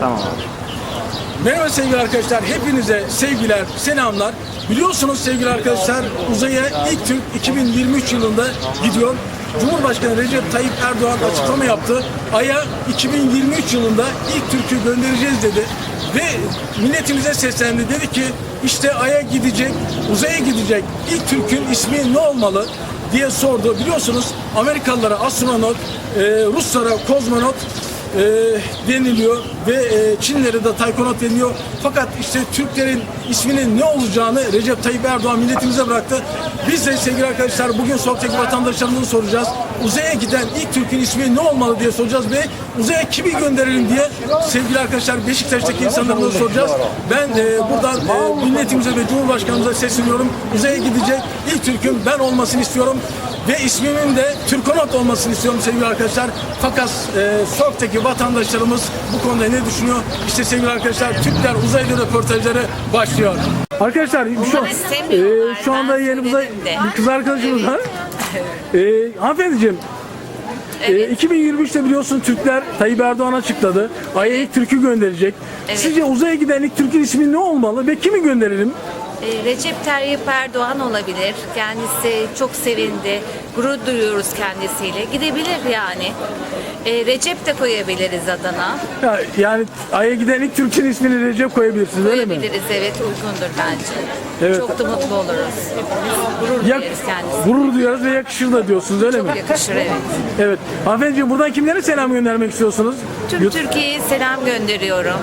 Tamam abi. Merhaba sevgili arkadaşlar, hepinize sevgiler, selamlar. Biliyorsunuz sevgili arkadaşlar, uzaya ilk Türk 2023 yılında gidiyor. Cumhurbaşkanı Recep Tayyip Erdoğan açıklama yaptı. Ay'a 2023 yılında ilk Türk'ü göndereceğiz dedi. Ve milletimize seslendi. Dedi ki işte Ay'a gidecek, uzaya gidecek ilk Türk'ün ismi ne olmalı diye sordu. Biliyorsunuz Amerikalılara astronot, e, Ruslara kozmonot, e, deniliyor ve e, Çinlere de taykonot deniliyor. Fakat işte Türklerin isminin ne olacağını Recep Tayyip Erdoğan milletimize bıraktı. Biz de sevgili arkadaşlar bugün sokaktaki vatandaşlarımıza soracağız. Uzaya giden ilk Türk'ün ismi ne olmalı diye soracağız ve uzaya kimi gönderelim diye sevgili arkadaşlar Beşiktaş'taki insanlarımıza soracağız. Ben e, buradan e, milletimize ve Cumhurbaşkanımıza sesleniyorum. Uzaya gidecek ilk Türk'ün ben olmasını istiyorum. Ve ismimin de Türkonot olmasını istiyorum sevgili arkadaşlar. Fakat e, sokaktaki vatandaşlarımız bu konuda ne düşünüyor? İşte sevgili arkadaşlar Türkler uzaylı röportajları başlıyor. Arkadaşlar şu, istemiyorlar. e, şu anda yanımızda bir kız arkadaşımız var. E, hanımefendiciğim e, 2023'te biliyorsun Türkler Tayyip Erdoğan açıkladı. Ay'a ilk Türk'ü gönderecek. Evet. Sizce uzaya giden ilk Türk'ün ismi ne olmalı ve kimi gönderelim? Ee, Recep Tayyip Erdoğan olabilir. Kendisi çok sevindi. Gurur duyuyoruz kendisiyle. Gidebilir yani. Ee, Recep de koyabiliriz adına. Ya, yani Ay'a giden ilk Türk'ün ismini Recep koyabilirsiniz öyle mi? Koyabiliriz evet uygundur bence. Evet. Çok da mutlu oluruz. Gurur Yak- duyarız kendisine. gurur duyarız ve yakışır da diyorsunuz öyle mi? Yakışır evet. Evet. Hanımefendiciğim buradan kimlere selam göndermek istiyorsunuz? Tüm Yut- Türkiye'ye selam gönderiyorum.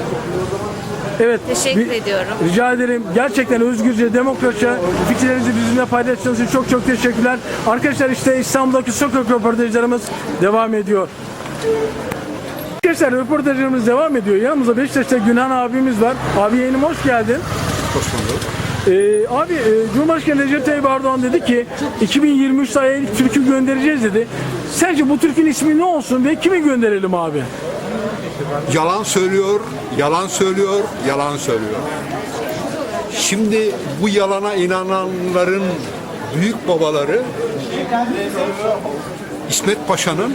Evet. Teşekkür bir- ediyorum. Rica ederim. Gerçekten özgürce, demokratça fikirlerinizi bizimle paylaştığınız için çok çok teşekkürler. Arkadaşlar işte İstanbul'daki sokak röportajlarımız devam ediyor. Arkadaşlar röportajlarımız devam ediyor. Yanımızda Beşiktaş'ta Günhan abimiz var. Abi yayınıma hoş geldin. Hoş bulduk. Ee, abi e, Cumhurbaşkanı Recep Tayyip Erdoğan dedi ki 2023 ayı ilk Türk'ü göndereceğiz dedi. Sence bu Türk'ün ismi ne olsun ve kimi gönderelim abi? Yalan söylüyor, yalan söylüyor, yalan söylüyor. Şimdi bu yalana inananların büyük babaları İsmet Paşa'nın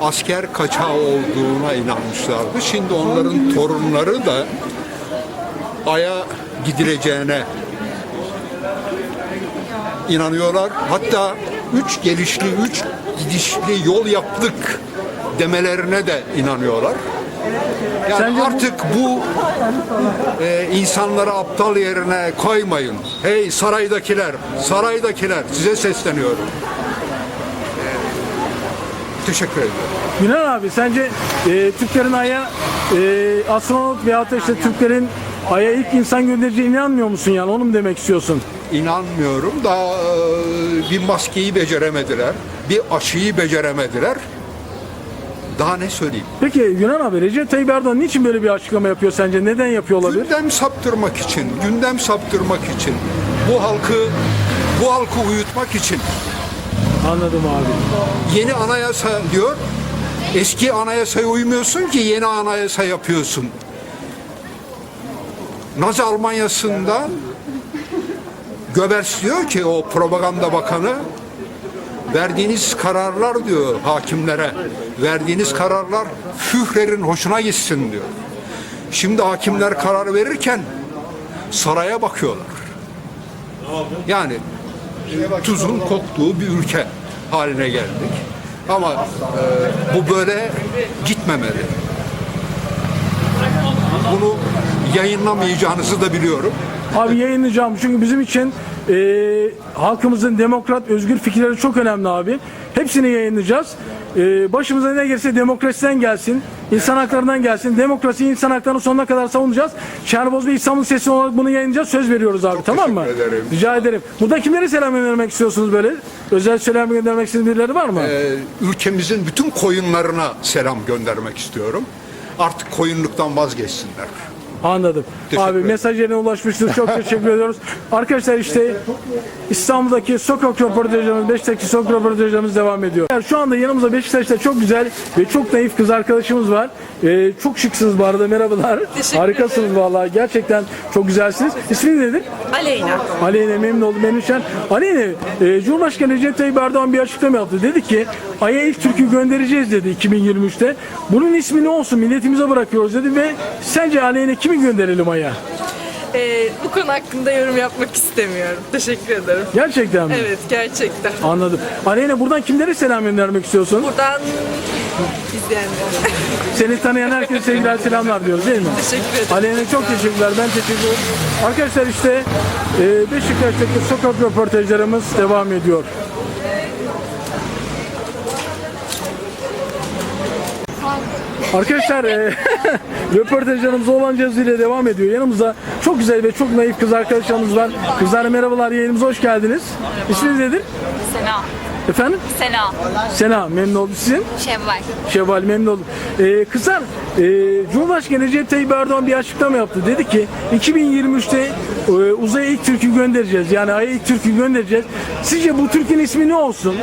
asker kaçağı olduğuna inanmışlardı. Şimdi onların torunları da Ay'a gidileceğine inanıyorlar. Hatta üç gelişli, üç gidişli yol yaptık demelerine de inanıyorlar. Yani Sence bu- artık bu, e, insanları aptal yerine koymayın. Hey saraydakiler, saraydakiler size sesleniyorum. E, teşekkür ediyorum. Günan abi sence e, Türklerin Ay'a e, astronot veyahut da işte Türklerin Ay'a ilk insan göndereceğine inanmıyor musun yani onu mu demek istiyorsun? İnanmıyorum da e, bir maskeyi beceremediler, bir aşıyı beceremediler. Daha ne söyleyeyim? Peki Yunan abi Recep Tayyip Erdoğan niçin böyle bir açıklama yapıyor sence? Neden yapıyor olabilir? Gündem saptırmak için, gündem saptırmak için, bu halkı bu halkı uyutmak için Anladım abi. yeni anayasa diyor. Eski anayasaya uymuyorsun ki yeni anayasa yapıyorsun. Nazi Almanya'sında diyor ki o propaganda bakanı verdiğiniz kararlar diyor hakimlere. Verdiğiniz kararlar Führer'in hoşuna gitsin diyor. Şimdi hakimler karar verirken saraya bakıyorlar. Yani tuzun koktuğu bir ülke haline geldik. Ama e, bu böyle gitmemeli. Bunu yayınlamayacağınızı da biliyorum. Abi yayınlayacağım çünkü bizim için e, halkımızın demokrat, özgür fikirleri çok önemli abi. Hepsini yayınlayacağız. E, başımıza ne gelirse demokrasiden gelsin, insan haklarından gelsin. Demokrasi, insan haklarını sonuna kadar savunacağız. Şerboz ve İstanbul Sesi olarak bunu yayınlayacağız. Söz veriyoruz abi tamam mı? ederim. Rica ederim. Burada kimlere selam göndermek istiyorsunuz böyle? Özel selam göndermek istediğiniz birileri var mı? Ee, ülkemizin bütün koyunlarına selam göndermek istiyorum. Artık koyunluktan vazgeçsinler. Anladım. Teşekkür Abi ederim. mesaj yerine ulaşmıştır. Çok teşekkür ediyoruz. Arkadaşlar işte İstanbul'daki sokak röportajlarımız, Beşiktaş'taki sokak röportajlarımız devam ediyor. Yani Şu anda yanımızda Beşiktaş'ta çok güzel ve çok naif kız arkadaşımız var. Ee, çok şıksınız bu arada. Merhabalar. Harikasınız vallahi. Gerçekten çok güzelsiniz. İsminiz nedir? Aleyna. Aleyna memnun oldum. Benim Şen. Aleyna, e, Cumhurbaşkanı Recep Tayyip Erdoğan bir açıklama yaptı. Dedi ki Ay'a ilk türkü göndereceğiz dedi 2023'te. Bunun ismi ne olsun milletimize bırakıyoruz dedi ve sence aleyhine kimi gönderelim Ay'a? Ee, bu konu hakkında yorum yapmak istemiyorum. Teşekkür ederim. Gerçekten mi? Evet gerçekten. Anladım. Aleyhine buradan kimlere selam göndermek istiyorsun? Buradan izleyenlere. Seni tanıyan herkese sevgiler selamlar diyoruz değil mi? Teşekkür ederim. Aleyhine çok teşekkürler. Ben teşekkür ederim. Arkadaşlar işte e, Beşiktaş'taki sokak röportajlarımız devam ediyor. Arkadaşlar e, röportajlarımız olan ile devam ediyor. Yanımızda çok güzel ve çok naif kız arkadaşlarımız var. Kızlar merhabalar yayınımıza hoş geldiniz. İsminiz nedir? Sena. Efendim? Sena. Sena memnun oldum sizin. Şevval. Şevval memnun oldum. Ee, kızlar, e, Cumhurbaşkanı Recep Tayyip Erdoğan bir açıklama yaptı. Dedi ki 2023'te e, uzaya ilk türkü göndereceğiz. Yani Ay'a ilk türkü göndereceğiz. Sizce bu türkün ismi ne olsun?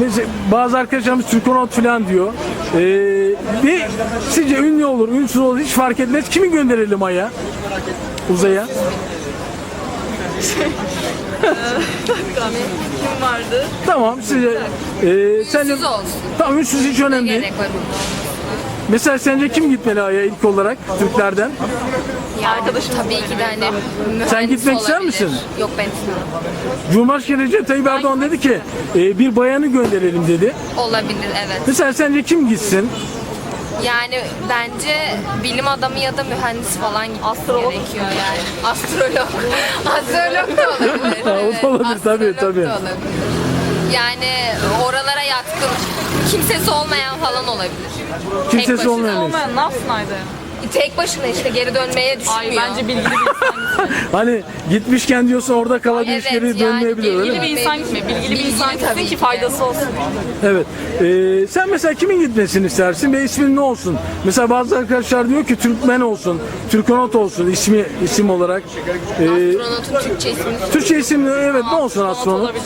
Mesela bazı arkadaşlarımız Türkonot falan diyor. Ee, ve sizce ünlü olur, ünsüz olur hiç fark etmez. Kimi gönderelim Ay'a? Uzaya. Kim vardı? Tamam sizce e, sence Ünsüz olsun. Tamam ünsüz hiç önemli değil. Gerek var. Mesela sence kim gitmeli Ay'a ilk olarak Türklerden? Yani tabii ki de hani Sen mühendis gitmek ister olabilir. misin? Yok ben istemiyorum. Cumhurbaşkanı Recep Tayyip Erdoğan dedi ki e, bir bayanı gönderelim dedi. Olabilir evet. Mesela sence kim gitsin? Yani bence bilim adamı ya da mühendis falan gitmesi gerekiyor yani. Astrolog. Astrolog da olabilir. Da olabilir, tabii, Astrolog da tabii. olabilir. Yani oralara yatkın, kimsesi olmayan falan olabilir. Kimsesi başına olmayan. Olmayan ne yapsın Ayda? Tek başına işte geri dönmeye düşünmüyor. Ay bence bilgili bir insan. Hani gitmişken diyorsun orada kalabilir, Evet, geri yani dönmeyebilir öyle bilgili mi? bir insan gitme. Bilgili bir insan tabii gitsin ki ki. faydası olsun. Evet. E, sen mesela kimin gitmesini istersin ve ismin ne olsun? Mesela bazı arkadaşlar diyor ki Türkmen olsun, Türkonot olsun ismi isim olarak. E, Astronotun Türkçe ismi Türkçe isimli evet ne olsun astronot? olabilir.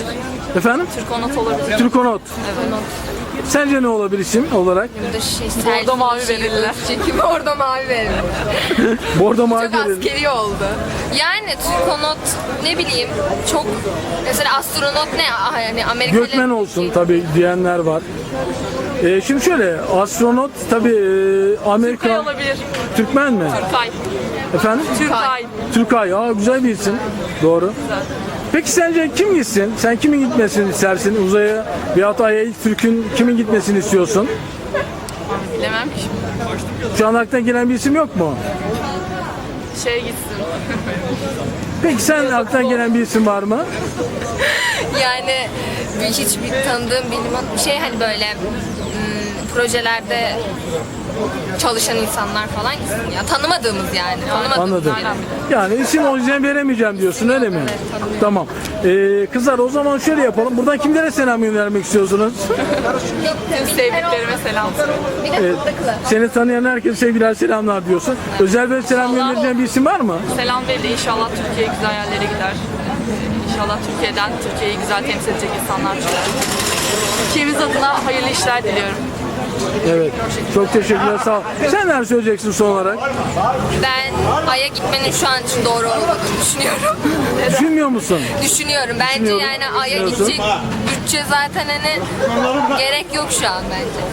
Efendim? Konut olabilir. Türkonot. Sence ne olabilir isim olarak? şey, Bordo mavi verirler. Çekimi orada mavi verirler. Bordo mavi Çok askeri oldu. Yani Türkonot ne bileyim çok mesela astronot ne Ah, yani Amerika Gökmen olsun tabii diyenler var. E, şimdi şöyle astronot tabii e, Amerika Türkay olabilir. Türkmen mi? Türkay. Efendim? Türkay. Türkay. Aa güzel bir isim. Doğru. Peki sence kim gitsin? Sen kimin gitmesini istersin uzaya veyahut Ay'a ilk Türk'ün kimin gitmesini istiyorsun? Bilemem ki. Şu an aklına gelen bir isim yok mu? Şey gitsin. Peki sen aklına gelen bir isim var mı? Yani bir- hiç bir tanıdığım bilim ad- şey hani böyle projelerde çalışan insanlar falan gitsin ya. Tanımadığımız yani. Tanımadığımız Anladım. yani. Yani isim o yüzden veremeyeceğim diyorsun öyle mi? Tamam. Ee, kızlar o zaman şöyle yapalım. Buradan kimlere selam göndermek istiyorsunuz? Tüm sevdiklerime selam. Bir de Evet. fındıklı. Seni tanıyan herkese sevgiler selamlar diyorsun. Özel bir selam göndereceğin bir isim var mı? Selam verin. İnşallah Türkiye güzel yerlere gider. İnşallah Türkiye'den Türkiye'yi güzel temsil edecek insanlar çıkar. Ülkemiz adına hayırlı işler diliyorum. Evet. Çok teşekkürler. Sağ ol. Sen neler söyleyeceksin son olarak? Ben Ay'a gitmenin şu an için doğru olmadığını düşünüyorum. Düşünmüyor musun? Düşünüyorum. Bence Düşünüyorum. yani Ay'a Düşünüyorsun. gidecek bütçe zaten hani gerek yok şu an bence.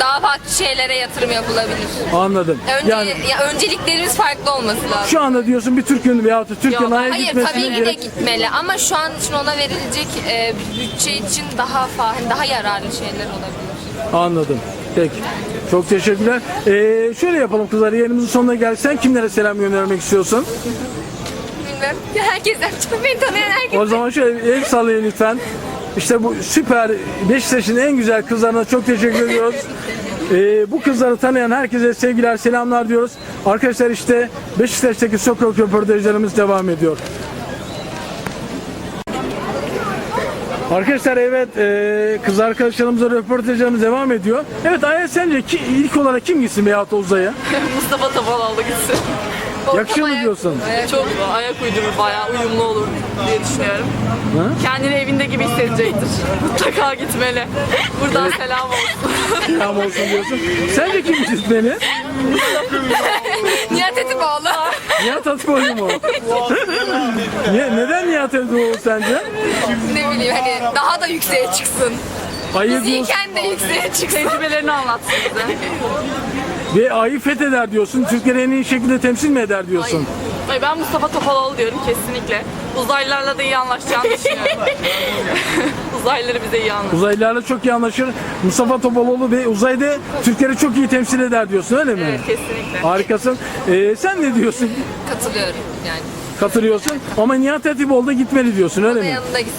Daha farklı şeylere yatırım yapılabilir. Anladım. Önce, Yani ya önceliklerimiz farklı olması lazım. şu anda diyorsun bir Türk'ün veyahut da Türkiye'nin Ay'a Hayır gitmesine tabii ki de gerek... gitmeli ama şu an için ona verilecek e, bütçe için daha fa- daha yararlı şeyler olabilir. Anladım. Peki. Çok teşekkürler. Ee, şöyle yapalım kızlar. Yayınımızın sonuna geldik. Sen kimlere selam göndermek istiyorsun? Bilmiyorum. Herkes yapacak. Beni tanıyan herkes. O zaman şöyle el sallayın lütfen. İşte bu süper Beşiktaş'ın en güzel kızlarına çok teşekkür ediyoruz. Ee, bu kızları tanıyan herkese sevgiler, selamlar diyoruz. Arkadaşlar işte Beşiktaş'taki sokak röportajlarımız devam ediyor. Arkadaşlar evet e, kız arkadaşlarımızla röportajlarımız devam ediyor. Evet Ayaz sence ki, ilk olarak kim gitsin veyahut da uzaya? Mustafa Topaloğlu gitsin. Yakışır mı diyorsun? Çok ayak uydurur, bayağı uyumlu olur diye düşünüyorum. Ha? Kendini evinde gibi hissedecektir. Mutlaka gitmeli. Buradan selam olsun. Selam olsun diyorsun. Sence kim gitmeli? Nihat Etipoğlu. Nihat Hatipoğlu mu? Niye, neden Nihat Hatipoğlu sence? ne bileyim hani daha da yükseğe çıksın. Ayı diyorsun iyiken de yükseğe çıksın. Tecrübelerini anlatsın bize. ve ayı fetheder diyorsun. Türkiye'yi en iyi şekilde temsil mi eder diyorsun? Ay ben Mustafa Topaloğlu diyorum kesinlikle. Uzaylılarla da iyi anlaşacağını düşünüyorum. Uzaylıları bize iyi anlatır. Uzaylılarla çok iyi anlaşır. Mustafa Topaloğlu Bey uzayda Türkiye'yi çok iyi temsil eder diyorsun öyle mi? Evet kesinlikle. Harikasın. Ee, sen ne diyorsun? Katılıyorum yani. Katılıyorsun. Ama Nihat Hatipoğlu da gitmeli diyorsun öyle Da mi? yanında gitsin.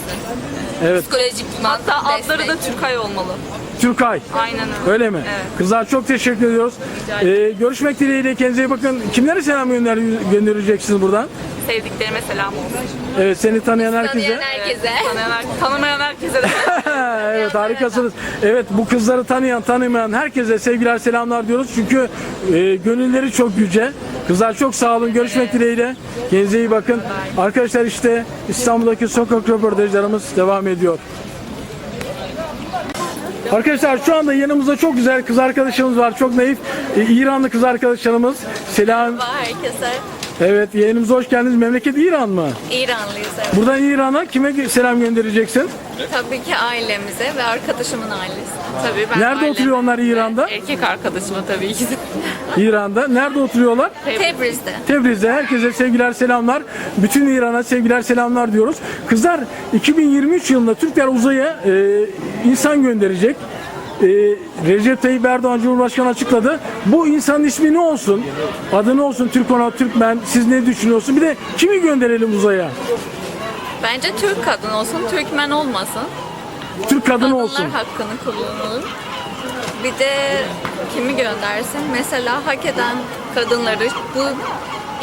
Evet. Psikolojik Hatta adları da Türkay olmalı. Türkay. Aynen öyle. Öyle mi? Evet. Kızlar çok teşekkür ediyoruz. Ee, görüşmek dileğiyle kendinize iyi bakın. Kimlere selam gönder göndereceksiniz buradan? Sevdiklerime selam olsun. Evet seni tanıyan herkese. Tanıyan herkese. Tanıyan, her- tanımayan herkese de evet harikasınız. Evet bu kızları tanıyan tanımayan herkese sevgiler selamlar diyoruz. Çünkü e, gönülleri çok yüce. Kızlar çok sağ olun. Görüşmek dileğiyle. Kendinize iyi bakın. Arkadaşlar işte İstanbul'daki sokak röportajlarımız devam ediyor. Arkadaşlar şu anda yanımızda çok güzel kız arkadaşımız var. Çok naif. E, İranlı kız arkadaşlarımız. Selam. herkese. Evet yayınımıza hoş geldiniz. Memleket İran mı? İranlıyız evet. Buradan İran'a kime selam göndereceksin? Tabii ki ailemize ve arkadaşımın ailesi. Tabii ben Nerede aileme- oturuyor onlar İran'da? erkek arkadaşıma tabii ki de. İran'da. Nerede oturuyorlar? Tebriz'de. Tebriz'de herkese sevgiler selamlar. Bütün İran'a sevgiler selamlar diyoruz. Kızlar 2023 yılında Türkler uzaya e, insan gönderecek. E, Recep Tayyip Erdoğan Cumhurbaşkanı açıkladı. Bu insanın ismi ne olsun? Adı ne olsun? Türkonaut, Türkmen. Siz ne düşünüyorsun? Bir de kimi gönderelim uzaya? Bence Türk kadın olsun, Türkmen olmasın. Türk kadını Kadınlar olsun. hakkını kullanalım. Bir de kimi göndersin? Mesela hak eden kadınları bu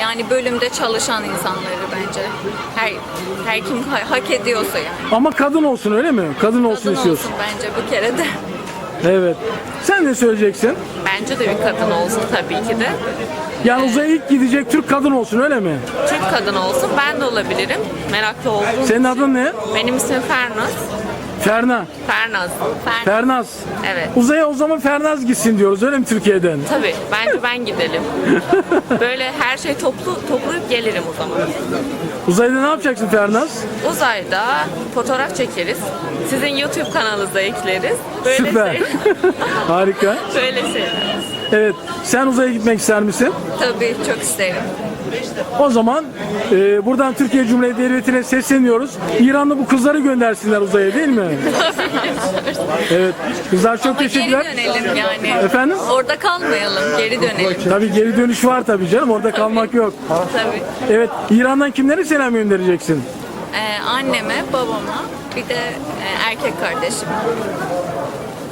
yani bölümde çalışan insanları bence. Her her kim ha- hak ediyorsa yani. Ama kadın olsun öyle mi? Kadın olsun Kadın istiyorsun. olsun bence bu kere de. Evet. Sen ne söyleyeceksin? Bence de bir kadın olsun tabii ki de. Yani uzaya ilk gidecek Türk kadın olsun öyle mi? Türk kadın olsun. Ben de olabilirim. Meraklı oldum. Senin adın ne? Benim ismim Fernaz. Ferna. Fernaz. Fer- Fernaz. Evet. Uzaya o zaman Fernaz gitsin diyoruz öyle mi Türkiye'den? Tabii. Bence ben gidelim. Böyle her şey toplu toplayıp gelirim o zaman. Uzayda ne yapacaksın Fernaz? Uzayda fotoğraf çekeriz. Sizin YouTube kanalınıza ekleriz. Böyle Süper. Şey, Harika. böyle şeyler. Evet. Sen uzaya gitmek ister misin? Tabii çok isterim. O zaman e, buradan Türkiye Cumhuriyeti Devleti'ne sesleniyoruz. İranlı bu kızları göndersinler uzaya değil mi? evet. Kızlar çok Ama geri teşekkürler. dönelim yani. Efendim? Orada kalmayalım, geri dönelim. Tabii geri dönüş var tabii canım. Orada kalmak yok. Tabii. Evet. İran'dan kimlere selam göndereceksin? Ee, anneme, babama, bir de e, erkek kardeşim.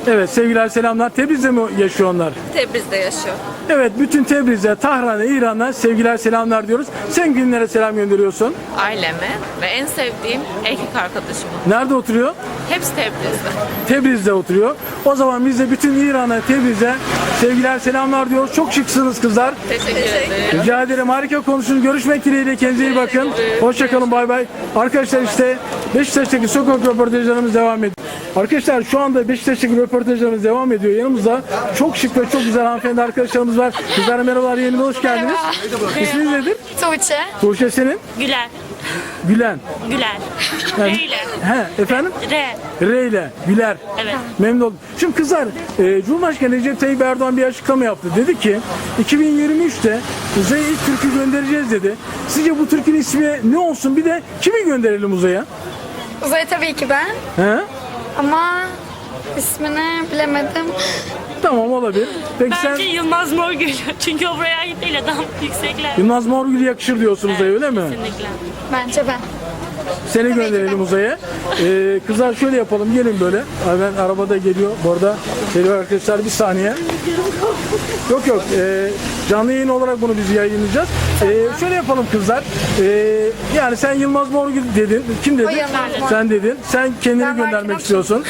Evet sevgiler selamlar. Tebriz'de mi yaşıyor onlar? Tebriz'de yaşıyor. Evet bütün Tebriz'e, Tahran'a, İran'a sevgiler selamlar diyoruz. Sen kimlere selam gönderiyorsun? Aileme ve en sevdiğim erkek arkadaşıma. Nerede oturuyor? Hepsi Tebriz'de. Tebriz'de oturuyor. O zaman biz de bütün İran'a, Tebriz'e sevgiler selamlar diyoruz. Çok şıksınız kızlar. Teşekkür ederim. Rica ederim. Harika konuşun. Görüşmek dileğiyle. Kendinize iyi bakın. Hoşçakalın. Bay bay. Arkadaşlar işte Beşiktaş'taki sokak röportajlarımız devam ediyor. Arkadaşlar şu anda Beşiktaş'taki röportajlarımız devam ediyor. Yanımızda çok şık ve çok güzel hanımefendi arkadaşlarımız var. Kızlar merhabalar. Yayınıma hoş geldiniz. İsminiz nedir? Tuğçe. Tuğçe senin? Güler. Gülen. Güler. Yani- Neyle? He, efendim? R. R ile. Güler. Evet. Memnun oldum. Şimdi kızlar, e, Cumhurbaşkanı Recep Tayyip Erdoğan bir açıklama yaptı. Dedi ki 2023'te uzaya ilk Türk'ü göndereceğiz dedi. Sizce bu Türk'ün ismi ne olsun? Bir de kimi gönderelim uzaya? Uzay tabii ki ben. He? Ama ismini bilemedim. Tamam olabilir. Peki sen Bence Yılmaz Morgül. Çünkü o buraya ait değil adam yüksekler. Yılmaz Morgül yakışır diyorsun uzaya öyle mi? Kesinlikle. Bence ben. Seni gönderelim uzaya. Ee, kızlar şöyle yapalım gelin böyle. Ay ben arabada geliyor. Bu arada geliyor arkadaşlar bir saniye. Yok yok. ee, canlı yayın olarak bunu biz yayınlayacağız. Ee, şöyle yapalım kızlar. Ee, yani sen Yılmaz Morgül dedin. Kim dedi? Yılmaz Morgül. Sen dedin. Sen kendini Ben göndermek istiyorsun.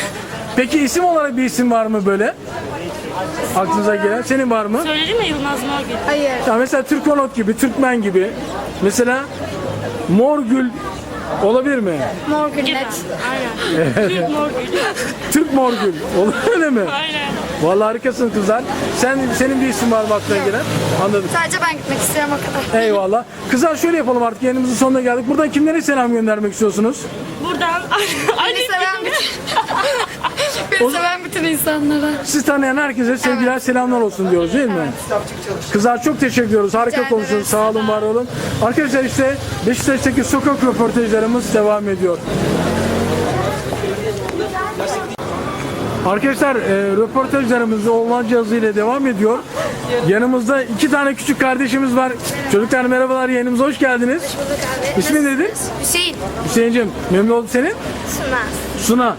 Peki isim olarak bir isim var mı böyle? Aklınıza gelen. Senin var mı? Söyledim mi Yılmaz Morgül? Hayır. Ya mesela Türkonot gibi, Türkmen gibi. Mesela Morgül olabilir mi? Morgül net. Aynen. Türk Morgül. Türk Morgül. Olur öyle mi? Aynen. Vallahi harikasın kızlar. Sen senin bir isim var mı aklına gelen? Anladım. Sadece ben gitmek istiyorum o kadar. Eyvallah. Kızlar şöyle yapalım artık yayınımızın sonuna geldik. Buradan kimlere selam göndermek istiyorsunuz? buradan. Seven bütün, beni seven bütün insanlara. Siz tanıyan herkese sevgiler, selamlar olsun diyoruz değil mi? Kızlar çok teşekkür ediyoruz. Harika konuştunuz. ederim. Sağ olun, var olun. Arkadaşlar işte Beşiktaş'taki sokak röportajlarımız devam ediyor. Arkadaşlar e, röportajlarımız Olmanca hızıyla devam ediyor. Yanımızda iki tane küçük kardeşimiz var. Çocuklar merhabalar yayınımıza hoş geldiniz. İsmin nedir? Hüseyin. Hüseyin'cim memnun oldum senin. Sunaz. Suna.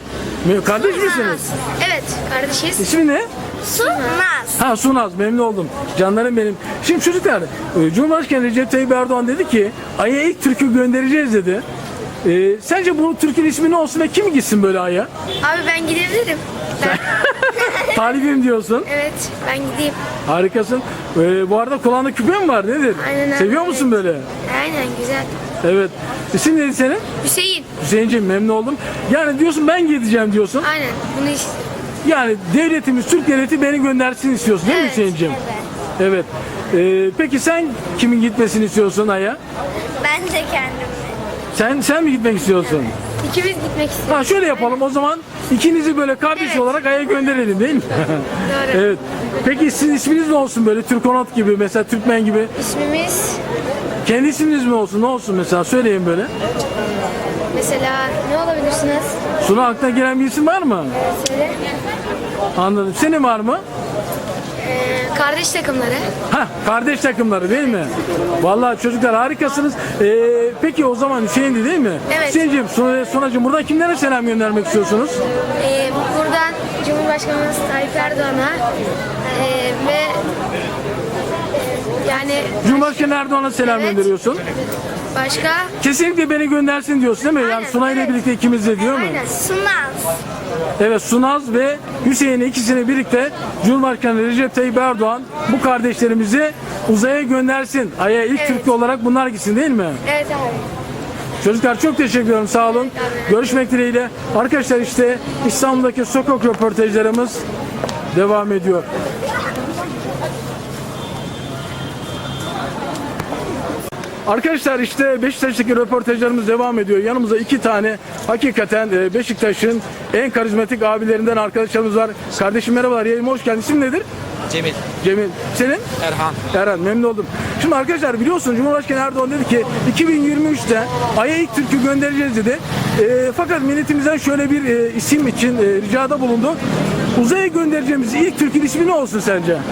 Kardeş misiniz? Evet kardeşiz. İsmin ne? Sunaz. Ha Sunaz memnun oldum. Canlarım benim. Şimdi çocuklar e, Cumhurbaşkanı Recep Tayyip Erdoğan dedi ki Ay'a ilk türkü göndereceğiz dedi. E, sence bu türkün ismi ne olsun ve kim gitsin böyle Ay'a? Abi ben gidebilirim. Ben, Talibim diyorsun. evet ben gideyim. Harikasın. E, bu arada kulağında küpe mi var nedir? Aynen. Seviyor musun böyle? Aynen güzel. Evet. İsim neydi senin? Hüseyin. Hüseyin'ciğim memnun oldum. Yani diyorsun ben gideceğim diyorsun. Aynen bunu iş. Yani devletimiz, Türk devleti beni göndersin istiyorsun değil mi Evet, Hüseyin'ciğim? Evet. E, peki sen kimin gitmesini istiyorsun Ay'a? Ben de kendim. Sen sen mi gitmek istiyorsun? İkimiz gitmek istiyoruz. Ha şöyle yapalım o zaman ikinizi böyle kardeş Evet. olarak Ay'a gönderelim değil mi? Doğru. evet. Peki sizin isminiz ne olsun böyle Türkonot gibi mesela Türkmen gibi? İsmimiz Kendi isminiz mi olsun ne olsun mesela söyleyin böyle. mesela ne olabilirsiniz? Suna aklına gelen bir isim var mı? Söyle. Anladım. Senin var mı? Ee, kardeş takımları. Ha kardeş takımları değil mi? Vallahi çocuklar harikasınız. Ee, peki o zaman Hüseyin'di değil mi? Evet. Hüseyin'ciğim, Suna, Sunacığım buradan kimlere selam göndermek istiyorsunuz? Ee, buradan Cumhurbaşkanımız Tayyip Erdoğan'a ee, ve yani Cumhurbaşkanı Erdoğan'a selam Evet. gönderiyorsun. Başka Kesinlikle beni göndersin diyorsun değil mi? Yani Aynen, Suna ile evet. birlikte ikimiz de diyor mu? aynen Sunaz. Evet Sunaz ve Hüseyin'i ikisini birlikte Cumhurbaşkanı Recep Tayyip Erdoğan bu kardeşlerimizi uzaya göndersin. Ay'a ilk Evet. Türkiye olarak bunlar gitsin değil mi? Evet abi. Çocuklar çok teşekkür ediyorum sağ olun. Görüşmek dileğiyle. Arkadaşlar işte İstanbul'daki sokak röportajlarımız devam ediyor. Arkadaşlar işte Beşiktaş'taki röportajlarımız devam ediyor. Yanımızda iki tane hakikaten e, Beşiktaş'ın en karizmatik abilerinden arkadaşlarımız var. Kardeşim merhabalar yayınıma hoş geldin. İsim nedir? Cemil, Cemil. Senin? Erhan. Erhan memnun oldum. Şimdi arkadaşlar biliyorsunuz Cumhurbaşkanı Erdoğan dedi ki 2023'te Ay'a ilk Türk'ü göndereceğiz dedi. E, fakat milletimizden şöyle bir e, isim için e, ricada bulundu. Uzaya göndereceğimiz ilk Türk'ün ismi ne olsun sence? Yani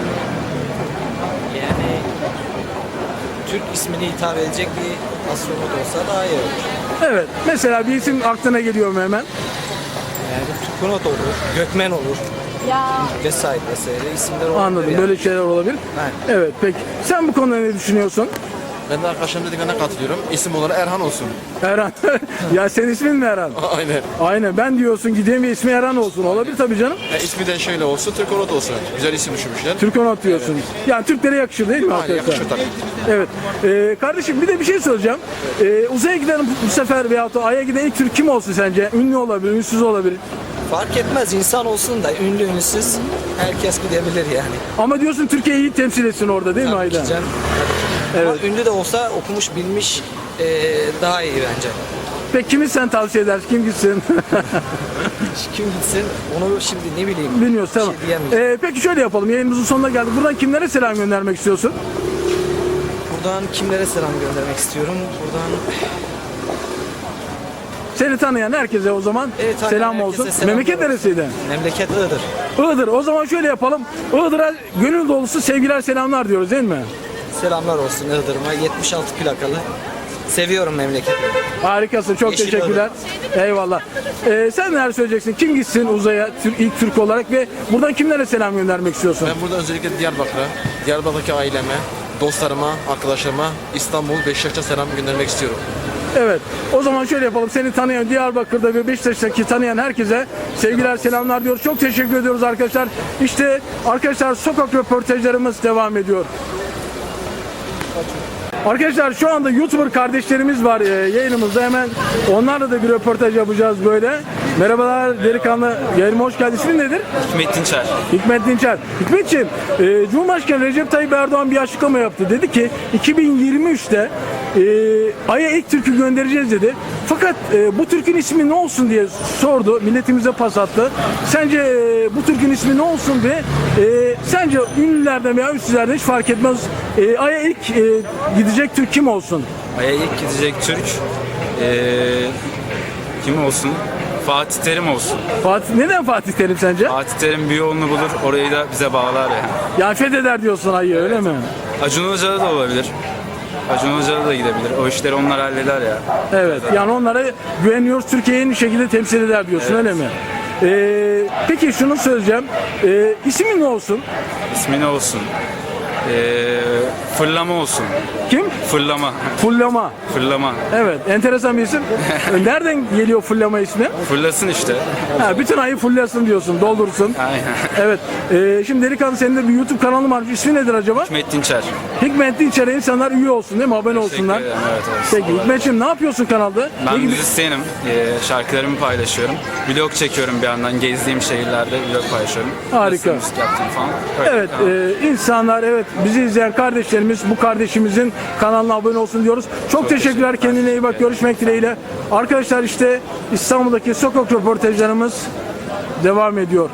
Türk ismini hitap edecek bir astronot olsa daha iyi olur. Evet. Mesela bir isim aklına geliyor mu hemen? Yani Turkunot olur, Gökmen olur. Vesaire vesaire isimler olabilir. Anladım. yani. Böyle şeyler olabilir. Aynen. Evet. Peki. Sen bu konuda ne düşünüyorsun? Ben de arkadaşlarım dediklerine katılıyorum. İsim olarak Erhan olsun. Erhan. ya senin ismin mi Erhan? Aynen. Aynen. Ben diyorsun gideyim ve ismi Erhan olsun. Olabilir tabii canım. Ya ismi de şöyle olsun, Türkonot olsun. Güzel isim düşünmüşler. Türkonot diyorsun. Yani Türklere yakışır değil mi Aynen arkadaşlar? yakışır tabii. Evet. Ee, kardeşim bir de bir şey soracağım. Ee, uzaya giden bu sefer veyahut da Ay'a giden ilk Türk kim olsun sence? Ünlü olabilir, ünsüz olabilir. Fark etmez insan olsun da ünlü ünsüz herkes gidebilir yani. Ama diyorsun Türkiye'yi iyi temsil etsin orada değil mi Tabii ki Ayda? canım. Ama ünlü de olsa okumuş bilmiş eee, daha iyi bence. Peki kimi sen tavsiye edersin? Kim gitsin? Kim gitsin onu şimdi ne bileyim. Bilmiyoruz bir tamam. Şey diyemeyeceğim. Ee, peki şöyle yapalım. Yayınımızın sonuna geldik. Buradan kimlere selam göndermek istiyorsun? Buradan kimlere selam göndermek istiyorum? Buradan Seni tanıyan herkese o zaman Evet, selam olsun. selam Memleket olsun. neresiydi? memleket Iğdır. Iğdır. O zaman şöyle yapalım. Iğdır'a gönül dolusu sevgiler selamlar diyoruz değil mi? Selamlar olsun Iğdır'ıma. 76 plakalı. Seviyorum memleketimi. Harikasın. Çok Yeşil teşekkürler. Eyvallah. Ee, sen neler söyleyeceksin? Kim gitsin uzaya ilk Türk olarak ve buradan kimlere selam göndermek istiyorsun? Ben burada özellikle Diyarbakır'a, Diyarbakır'daki aileme, dostlarıma, arkadaşlarıma İstanbul, Beşiktaş'a selam göndermek istiyorum. Evet. O zaman şöyle yapalım. Seni tanıyan Diyarbakır'da ve Beşiktaş'taki tanıyan herkese sevgiler, selamlar diyoruz. Çok teşekkür ediyoruz arkadaşlar. İşte arkadaşlar sokak röportajlarımız devam ediyor. Arkadaşlar şu anda YouTuber kardeşlerimiz var e, yayınımızda hemen onlarla da bir röportaj yapacağız böyle. Merhabalar delikanlı yayınıma hoş geldin. İsmin nedir? Hikmet Dinçer. Hikmet Dinçer. Hikmetciğim, e, Cumhurbaşkanı Recep Tayyip Erdoğan bir açıklama yaptı. Dedi ki 2023'te e, Ay'a ilk Türk'ü göndereceğiz dedi. Fakat e, bu Türk'ün ismi ne olsun diye sordu. Milletimize pas attı. Sence e, bu Türk'ün ismi ne olsun ve e, sence ünlülerden veya ünsüzlerden hiç fark etmez. E, Ay'a ilk e, gidecek Türk kim olsun? Ay'a ilk gidecek Türk eee, kim olsun? Fatih Terim olsun. Fatih, neden Fatih Terim sence? Fatih Terim bir yolunu bulur, orayı da bize bağlar yani. Yani fetheder diyorsun Ay'ı öyle mi? Acun Ilıcalı da olabilir. Acun Ilıcalı da gidebilir. O işleri onlar halleder ya. Evet yani onlara güveniyoruz Türkiye'yi en iyi şekilde temsil eder diyorsun öyle mi? E, peki şunu söyleyeceğim. E, ismin ne olsun? İsmi ne olsun? Eee, fırlama olsun. Kim? Fırlama. Fullama. Fırlama. Evet enteresan bir isim. Nereden geliyor fullama ismi? Fırlasın işte. Ha, bütün ayı fullasın diyorsun, doldursun. Aynen. Evet. Ee, şimdi delikanlı senin de bir YouTube kanalın var. İsmi nedir acaba? Hikmet Dinçer. Hikmetli içeriye insanlar üye olsun değil mi? Abone olsunlar. ederim, evet, evet. Peki Hikmetciğim ne yapıyorsun kanalda? Ne Ben gibi- müzisyenim. Eee, şarkılarımı paylaşıyorum. Vlog çekiyorum bir yandan. Gezdiğim şehirlerde vlog paylaşıyorum. Harika. Nasıl müzik yaptım falan. Öyle Evet, bir kanal. e, insanlar evet bizi izleyen kardeşlerimiz bu kardeşimizin kanalına abone olsun diyoruz. Çok, teşekkürler. Kendine iyi bak. Görüşmek dileğiyle. Arkadaşlar işte İstanbul'daki sokak röportajlarımız devam ediyor.